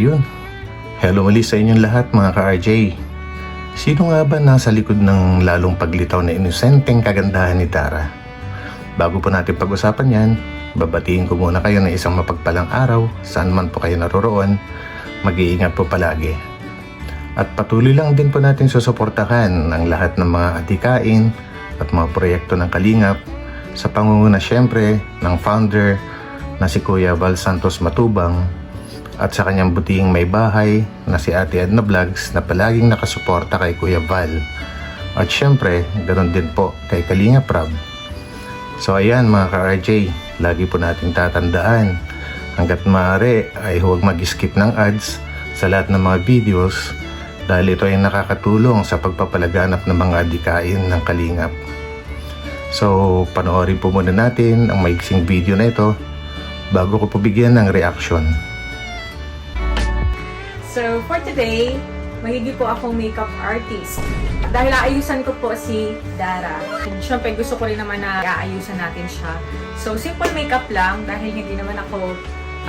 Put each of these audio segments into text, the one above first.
Hello muli sa inyong lahat mga ka-RJ. Sino nga ba nasa likod ng lalong paglitaw na inosenteng kagandahan ni Tara? Bago po natin pag-usapan yan, babatiin ko muna kayo ng isang mapagpalang araw saan man po kayo naroroon. Mag-iingat po palagi. At patuloy lang din po natin susuportahan ang lahat ng mga adikain at mga proyekto ng Kalingap sa pangunguna syempre ng founder na si Kuya Val Santos Matubang at sa kanyang butihing may bahay na si Ate Edna Vlogs na palaging nakasuporta kay Kuya Val. At syempre, ganoon din po kay Kalinga Prab. So ayan mga ka-RJ, lagi po nating tatandaan hanggat maaari ay huwag mag-skip ng ads sa lahat ng mga videos dahil ito ay nakakatulong sa pagpapalaganap ng mga adikain ng Kalingap. So, panoorin po muna natin ang maiksing video na ito bago ko po bigyan ng reaction. So, for today, mahigi po akong makeup artist. Dahil aayusan ko po si Dara. Siyempre, gusto ko rin naman na aayusan natin siya. So, simple makeup lang dahil hindi naman ako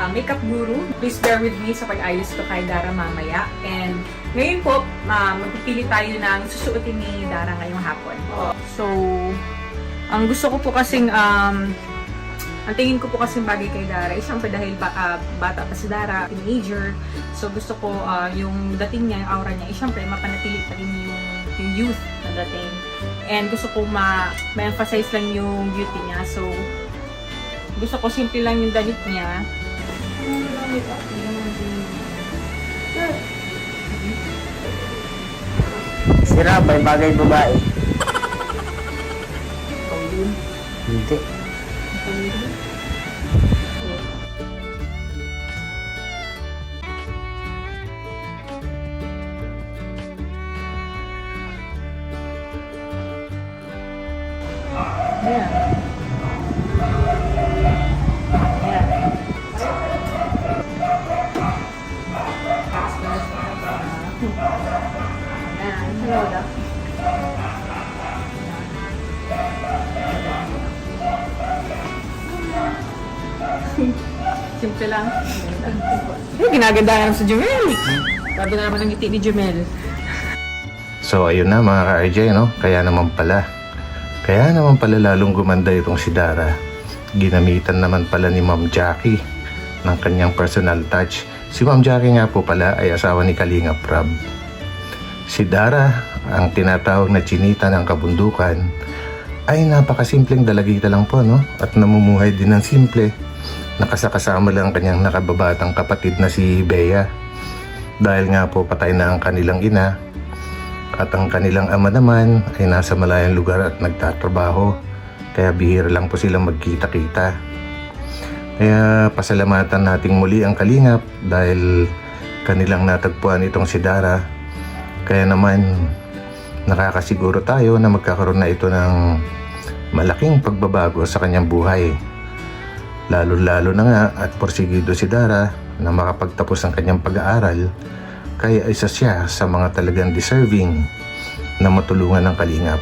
ah, makeup guru. Please bear with me sa pag-ayos ko kay Dara mamaya. And ngayon po, uh, magpipili tayo ng susuotin ni Dara ngayong hapon. So, ang gusto ko po kasing um, ang tingin ko po kasi bagay kay Dara, isang pa dahil ba, ah, bata pa si Dara, teenager. So gusto ko ah, yung dating niya, yung aura niya, eh, syempre mapanatili pa rin yung, yung youth na dating. And gusto ko ma- ma-emphasize lang yung beauty niya. So gusto ko simple lang yung damit niya. Sira ba yung bagay babae? Hindi. Ayan. Ayan. Ayan. Hello, Doc. Simple lang. Ay, ginagandahan sa Jumel. Sabi na naman ang ngiti ni Jumel. So ayun na mga ka-RJ no, kaya naman pala. Kaya naman pala lalong gumanda itong si Dara. Ginamitan naman pala ni Ma'am Jackie ng kanyang personal touch. Si Ma'am Jackie nga po pala ay asawa ni Kalinga Prab. Si Dara, ang tinatawag na chinita ng kabundukan, ay napakasimpleng dalagita lang po no at namumuhay din ng simple. Nakasakasama lang ang kanyang nakababatang kapatid na si Bea. Dahil nga po patay na ang kanilang ina, at ang kanilang ama naman ay nasa malayang lugar at nagtatrabaho. Kaya bihira lang po silang magkita-kita. Kaya pasalamatan nating muli ang Kalingap dahil kanilang natagpuan itong si Dara. Kaya naman nakakasiguro tayo na magkakaroon na ito ng malaking pagbabago sa kanyang buhay. Lalo-lalo na nga at porsigido si Dara na makapagtapos ng kanyang pag-aaral kaya isa siya sa mga talagang deserving na matulungan ng kalingap.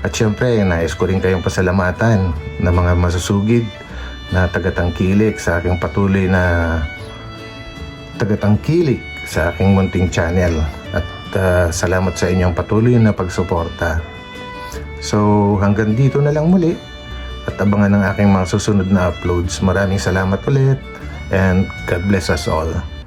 At syempre, nais ko rin kayong pasalamatan na mga masusugid na tagatangkilik sa aking patuloy na tagatangkilik sa aking munting channel. At ah, salamat sa inyong patuloy na pagsuporta. So hanggang dito na lang muli at abangan ang aking mga susunod na uploads. Maraming salamat ulit and God bless us all.